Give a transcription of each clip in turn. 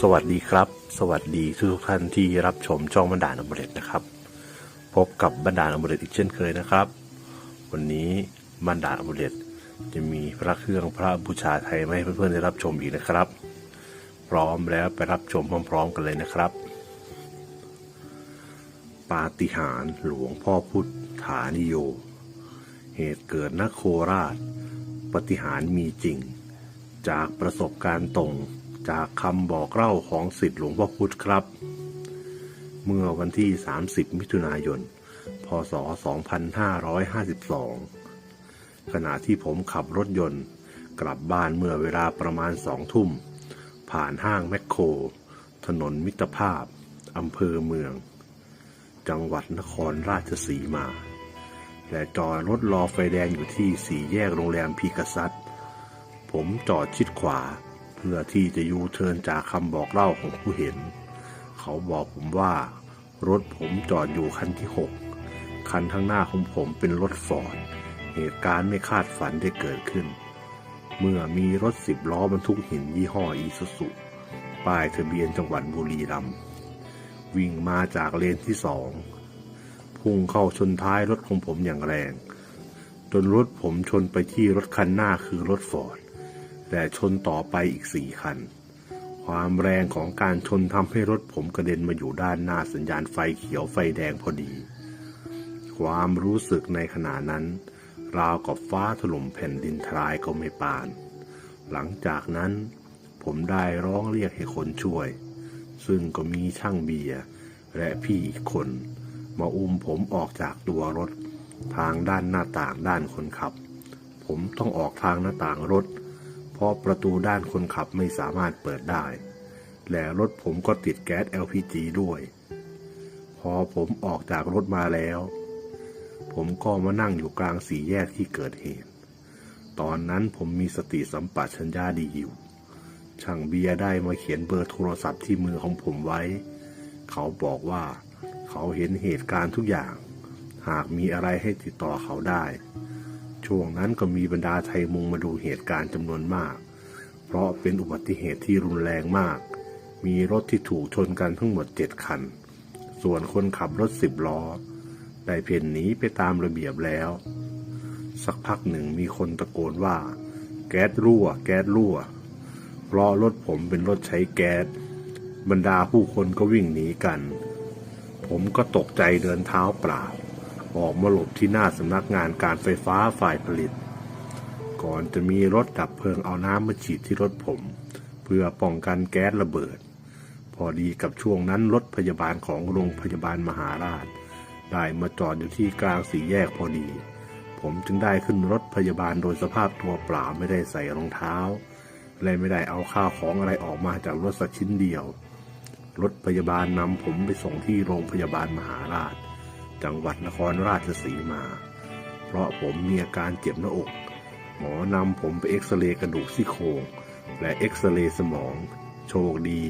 สวัสดีครับ สวัสดีทุกท่านที่รับชมช่องบรรดาอมเรตนะครับ พบกับบรรดาอมเรตอีกเช่นเคยนะครับ วันนี้บรรดาอมเรตจะมีพระเครื่องพระบูชาไทยมาให้เพื่อนๆได้รับชมอีกนะครับ พร้อมแล้วไปรับชมพร้อมๆกันเลยนะครับ ปาฏิหาริย์หลวงพ่อพุทธานิโย เหตุเกิดนโคราชปาฏิหาริย์มีจริง จากประสบการณ์ตรง จากคำบอกเล่าของสิทธิหลวงพ่อพุธครับ เมื่อวันที่ 30 มิถุนายน พศ 2552 ขณะที่ผมขับรถยนต์ กลับบ้านเมื่อเวลาประมาณสองทุ่ม ผ่านห้างแมคโคร ถนนมิตรภาพ อำเภอเมือง จังหวัดนครราชสีมา และจอดรถรอไฟแดงอยู่ที่สี่แยกโรงแรมพีกษัตผมจอดชิดขวา เพื่อที่จะยูเทิร์นจากคำบอกเล่าของผู้เห็น เขาบอกผมว่า รถผมจอดอยู่คันที่หกคันข้างหน้าของผมเป็นรถฟอร์ดเหตุการณ์ไม่คาดฝันได้เกิดขึ้น เมื่อมีรถสิบล้อบรรทุกหินยี่ห้ออีซูซุป้ายทะเบียนจังหวัดบุรีรัมย์วิ่งมาจากเลนที่สองพุ่งเข้าชนท้ายรถของผมอย่างแรง จนรถผมชนไปที่รถคันหน้าคือรถฟอร์ด และชนต่อไปอีกสี่คัน ความแรงของการชนทำให้รถผมกระเด็นมาอยู่ด้านหน้าสัญญาณไฟเขียวไฟแดงพอดี ความรู้สึกในขณะนั้น ราวกับฟ้าถล่มแผ่นดินทรายก็ไม่ปาน หลังจากนั้น ผมได้ร้องเรียกให้คนช่วย ซึ่งก็มีช่างเบียร์และพี่อีกคน มาอุ้มผมออกจากตัวรถทางด้านหน้าต่างด้านคนขับ ผมต้องออกทางหน้าต่างรถ เพราะประตูด้านคนขับไม่สามารถเปิดได้ และรถผมก็ติดแก๊ส LPG ด้วย พอผมออกจากรถมาแล้ว ผมก็มานั่งอยู่กลางสี่แยกที่เกิดเหตุ ตอนนั้นผมมีสติสัมปชัญญะดีอยู่ ช่างเบียร์ได้มาเขียนเบอร์โทรศัพท์ที่มือของผมไว้ เขาบอกว่า เขาเห็นเหตุการณ์ทุกอย่าง หากมีอะไรให้ติดต่อเขาได้ ช่วงนั้นก็มีบรรดาไทยมุงมาดูเหตุการณ์จำนวนมาก เพราะเป็นอุบัติเหตุที่รุนแรงมาก มีรถที่ถูกชนกันทั้งหมดเจ็ดคัน ส่วนคนขับรถสิบล้อ ได้เพ่นหนีไปตามระเบียบแล้ว สักพักหนึ่งมีคนตะโกนว่า แก๊สรั่ว แก๊สรั่ว เพราะรถผมเป็นรถใช้แก๊ส บรรดาผู้คนก็วิ่งหนีกัน ผมก็ตกใจเดินเท้าเปล่า ออกมาหลบที่หน้าสำนักงานการไฟฟ้าฝ่ายผลิต ก่อนจะมีรถดับเพลิงเอาน้ำมาฉีดที่รถผม เพื่อป้องกันแก๊สระเบิด พอดีกับช่วงนั้นรถพยาบาลของโรงพยาบาลมหาราช ได้มาจอดอยู่ที่กลางสี่แยกพอดี ผมจึงได้ขึ้นรถพยาบาลโดยสภาพตัวเปล่าไม่ได้ใส่รองเท้าและไม่ได้เอาข้าวของอะไรออกมาจากรถสักชิ้นเดียว รถพยาบาลนำผมไปส่งที่โรงพยาบาลมหาราช จังหวัดนครราชสีมา เพราะผมมีอาการเจ็บหน้าอก หมอนำผมไปเอ็กซเรย์กระดูกซี่โครงและเอ็กซเรย์สมอง โชคดี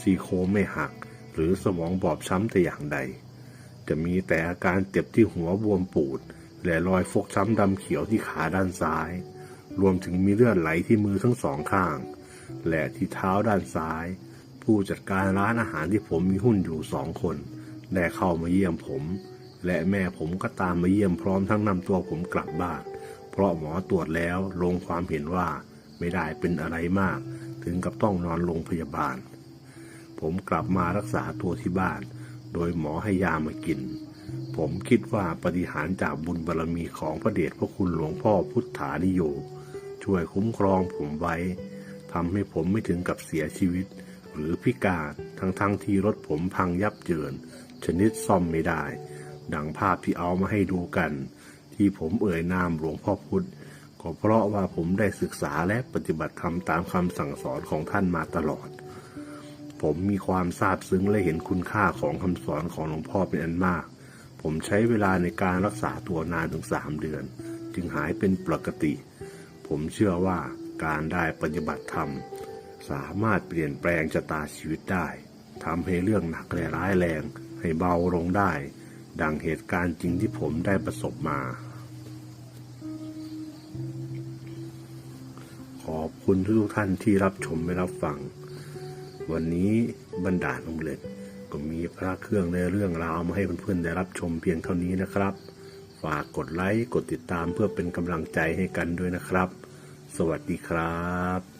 ซี่โครงไม่หัก หรือสมองบอบช้ำแต่อย่างใด จะมีแต่อาการเจ็บที่หัวบวมปูด และรอยฟกช้ำดำเขียวที่ขาด้านซ้าย รวมถึงมีเลือดไหลที่มือทั้งสองข้าง และที่เท้าด้านซ้าย ผู้จัดการร้านอาหารที่ผมมีหุ้นอยู่สองคนได้เข้ามาเยี่ยมผม และแม่ผมก็ตามมาเยี่ยมพร้อมทั้งนำตัวผมกลับบ้าน เพราะหมอตรวจแล้วลงความเห็นว่าไม่ได้เป็นอะไรมาก ถึงกับต้องนอนโรงพยาบาล ผมกลับมารักษาตัวที่บ้าน โดยหมอให้ยามากิน ผมคิดว่าปฏิหารจากบุญบารรมีของพระเดชพระคุณหลวงพ่อพุทธานิโย ช่วยคุ้มครองผมไว้ทำให้ผมไม่ถึงกับเสียชีวิต หรือพิการทั้งๆทที่รถผมพังยับเยิน ชนิดซ่อมไม่ได้ ดังภาพที่เอามาให้ดูกัน ที่ผมเอ่ยนามหลวงพ่อพุธก็เพราะว่าผมได้ศึกษาและปฏิบัติธรรมตามคำสั่งสอนของท่านมาตลอด ผมมีความซาบซึ้งและเห็นคุณค่าของคำสอนของหลวงพ่อเป็นอันมาก ผมใช้เวลาในการรักษาตัวนานถึงสามเดือน จึงหายเป็นปกติ ผมเชื่อว่าการได้ปฏิบัติธรรม สามารถเปลี่ยนแปลงชะตาชีวิตได้ทำให้เรื่องหนักและร้ายแรงให้เบาลงได้ ดังเหตุการณ์จริงที่ผมได้ประสบมา ขอบคุณทุกท่านที่รับชมและรับฟัง วันนี้บรรดาลอมเล็ตก็มีพระเครื่องในเรื่องราวมาให้เพื่อนๆได้รับชมเพียงเท่านี้นะครับ ฝากกดไลค์ กดติดตามเพื่อเป็นกำลังใจให้กันด้วยนะครับ สวัสดีครับ